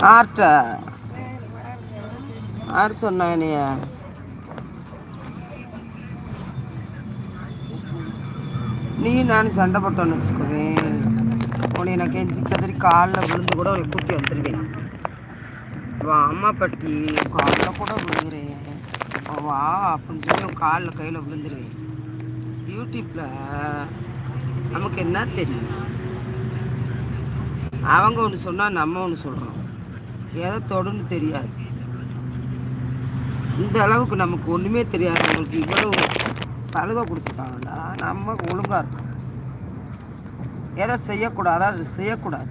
ஆர்ட்ட. யார் சொன்னா என்னைய? நீ நான் சண்டை போட்டோன்னு வச்சுக்கோவேன். உன்னை நான் கெஞ்சி கதறி காலில் விழுந்து கூட உன்னை கூட்டி வந்துடுவேன் வா அம்மா பட்டி காலில் கூட விழுகிறேன். வா அப்படின்னு சொல்லி உன் காலில் கையில் விழுந்துருவேன். யூடியூப்பில் நமக்கு என்ன தெரியும்? அவங்க ஒன்று சொன்னால் நம்ம ஒன்று சொல்கிறோம் எதை தொடன்னு தெரியாது. இந்த அளவுக்கு நமக்கு ஒன்றுமே தெரியாது. நம்மளுக்கு இவ்வளவு சலுகை கொடுத்துட்டாங்கன்னா நம்ம ஒழுங்காக இருக்கும் எதை செய்யக்கூடாதோ அது செய்யக்கூடாது.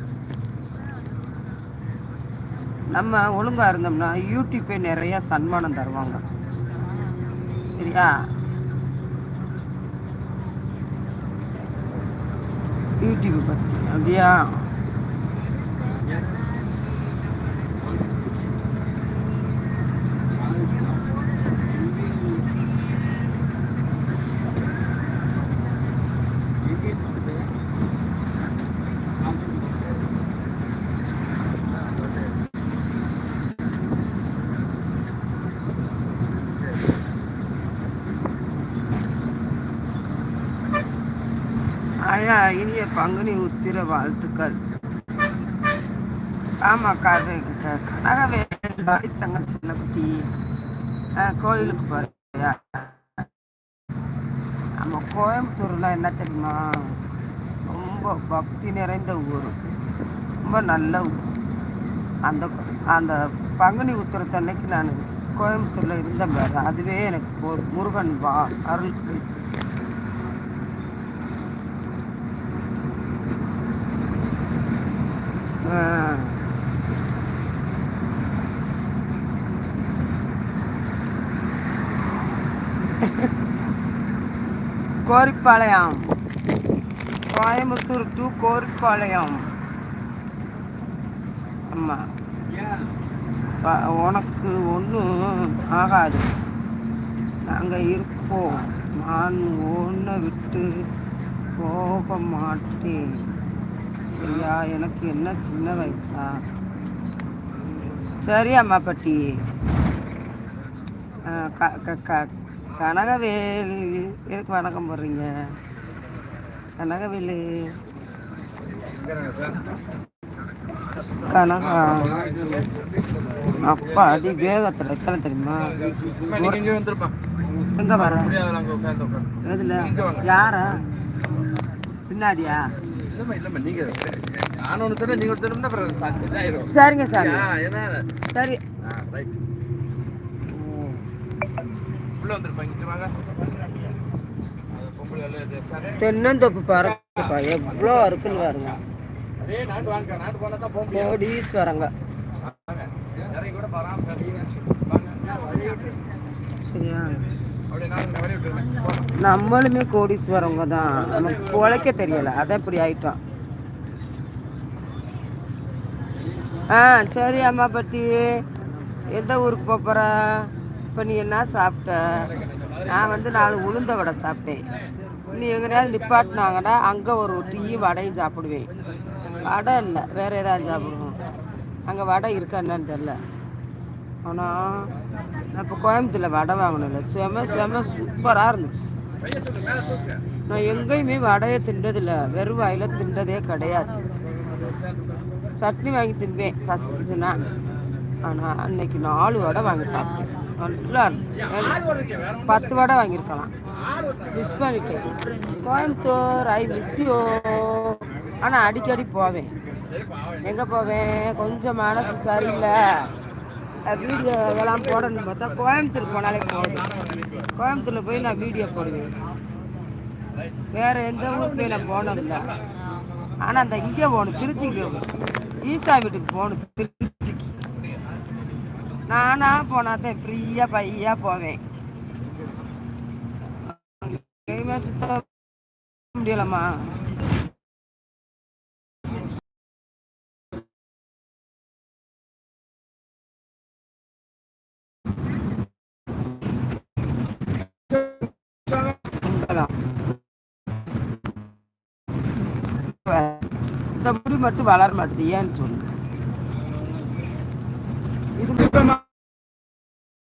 நம்ம ஒழுங்காக இருந்தோம்னா யூடியூப்பே நிறையா சன்மானம் தருவாங்க. சரியா? யூடியூப் பற்றி அப்படியா? ஐயா இனிய பங்குனி உத்திர வாழ்த்துக்கள். ஆமாக்கா அது க- கனகவேல் பாடி பற்றி கோயிலுக்கு போறியா? நம்ம கோயம்புத்தூர்ல என்ன தெரியுமா? ரொம்ப பக்தி நிறைந்த ஊர். ரொம்ப நல்ல ஊர். அந்த அந்த பங்குனி உத்திரத்தன்னைக்கு நான் கோயம்புத்தூரில் இருந்தேன் பாரு அதுவே எனக்கு முருகன் வா அருள் கிடைத்து ஆ. கோரிப்பாளையம். கோயம்புத்தூர் டு கோரிப்பாளையம். ஆமாம் உனக்கு ஒன்றும் ஆகாது. நாங்கள் இருப்போம். நான் ஒன்றை விட்டு போக மாட்டேன். சரியா? எனக்கு என்ன சின்ன வயசா? சரி அம்மா பட்டி. க- க- க- கனகவேல். எதுக்கு வணக்கம் போடுறீங்க? கனகவேலு. கனகா. அப்பா அடி வேகத்தில் எத்தனை தெரியுமா? எங்க வர? எதுல. யாரா? பின்னாடியா? சரிங்க சரி. ரைட். உள்ள இங்க வாங்க. தென்னந்தோப்பு பாருங்கப்பா எவ்வளோ இருக்குன்னு பாருங்க. அதே நாட்டு வாங்க நாட்டு போனா தான் போக முடியும். கோடீஸ்வரங்க. வாங்க. இறங்கி கூட பராம பேசுறீங்க வாங்க. வழி விட்டு. சரியா. நம்மளுமே கோடீஸ்வரங்க தான். நமக்கு பொழைக்க தெரியல. அதான் இப்படி ஆயிட்டோம். ஆ சரி அம்மா பட்டி. எந்த ஊருக்கு போப் போற? இப்போ நீ என்ன சாப்பிட்ட? நான் வந்து நாலு உளுந்த வடை சாப்பிட்டேன். நீ எங்கேயாவது நிப்பாட்டினாங்கன்னா அங்கே ஒரு டீயும் வடையும் சாப்பிடுவேன். வடை இல்லை வேறு ஏதாவது சாப்பிடுவோம். அங்கே வடை இருக்கா என்னன்னு தெரில ஆனால் நான் இப்போ கோயம்புத்தூரில் வடை வாங்கினேன் செம செம சூப்பராக இருந்துச்சு. நான் எங்கேயுமே வடையை தின்றதில்ல வெறும் வாயில் தின்றதே கிடையாது. சட்னி வாங்கி தின்பேன் பசிச்சுன்னா ஆனால் அன்னைக்கு நாலு வடை வாங்கி சாப்பிட்டேன். நல்லா பத்து வடை வாங்கியிருக்கலாம். மிஸ் பண்ணிட்டேன் கோயம்புத்தூர் ஐ மிஸ் யூ ஆனால் அடிக்கடி போவேன். எங்கே போவேன்? கொஞ்சம் மனசு சரியில்லை. வீடியோ இதெல்லாம் போடணும்னு பார்த்தா கோயம்புத்தூர் போனாலே போதும். கோயம்புத்தூரில் போய் நான் வீடியோ போடுவேன். வேறு எந்த ஊருக்குமே நான் போனதில்லை. ஆனால் அந்த இங்கே போகணும் திருச்சிக்கு ஈசா வீட்டுக்கு போகணும் திருச்சிக்கு. நானாக போனால் தான் ஃப்ரீயாக பையாக போவேன். எங்கேயுமே சுத்த முடியலம்மா. இந்த முடி மட்டும் வளர மாட்டேது ஏன்னு சொல்லு E do